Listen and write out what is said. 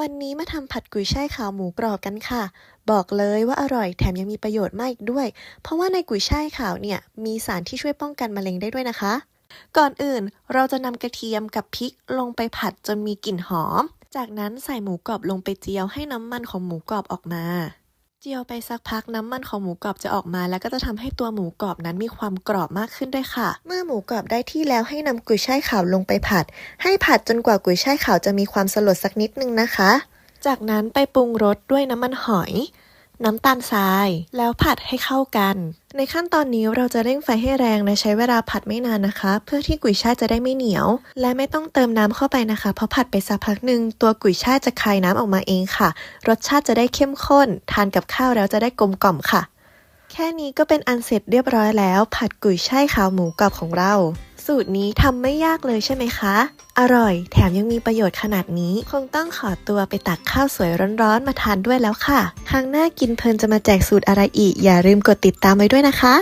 วันนี้มาทำผัดกุยช่ายขาวหมูกรอบกันค่ะ บอกเลยว่าอร่อยแถมยังมีประโยชน์มากอีกด้วย เพราะว่าในกุยช่ายขาวเนี่ยมีสารที่ช่วยป้องกันมะเร็งได้ด้วยนะคะ ก่อนอื่นเราจะนำกระเทียมกับพริกลงไปผัดจนมีกลิ่นหอม จากนั้นใส่หมูกรอบลงไปเจียวให้น้ำมันของหมูกรอบออกมา เจียวไปสักพักน้ำมันของหมูกรอบจะออกมา แล้วก็จะทำให้ตัวหมูกรอบนั้นมีความกรอบมากขึ้นด้วยค่ะ เมื่อหมูกรอบได้ที่แล้วให้นำกุยช่ายขาวลงไปผัด ให้ผัดจนกว่ากุยช่ายขาวจะมีความสลดสักนิดนึงนะคะ จากนั้นไปปรุงรสด้วยน้ำมันหอย น้ำตาลทราย แล้วผัดให้เข้ากัน ในขั้นตอนนี้เราจะเร่งไฟให้แรงและใช้เวลาผัดไม่นานนะคะ เพื่อที่กุยช่ายจะได้ไม่เหนียว และไม่ต้องเติมน้ำเข้าไปนะคะ เพราะผัดไปสักพักหนึ่งตัวกุยช่ายจะคายน้ำออกมาเองค่ะ รสชาติจะได้เข้มข้น ทานกับข้าวแล้วจะได้กลมกล่อมค่ะ แค่นี้ก็เป็นอันเสร็จเรียบร้อยแล้ว ผัดกุยช่ายขาวหมูกรอบของเรา สูตรนี้ทำไม่ยากเลยใช่ไหมคะ อร่อย แถมยังมีประโยชน์ขนาดนี้ คงต้องขอตัวไปตักข้าวสวยร้อนๆมาทานด้วยแล้วค่ะ ครั้งหน้ากินเพลินจะมาแจกสูตรอะไรอีก อย่าลืมกดติดตามไว้ด้วยนะคะ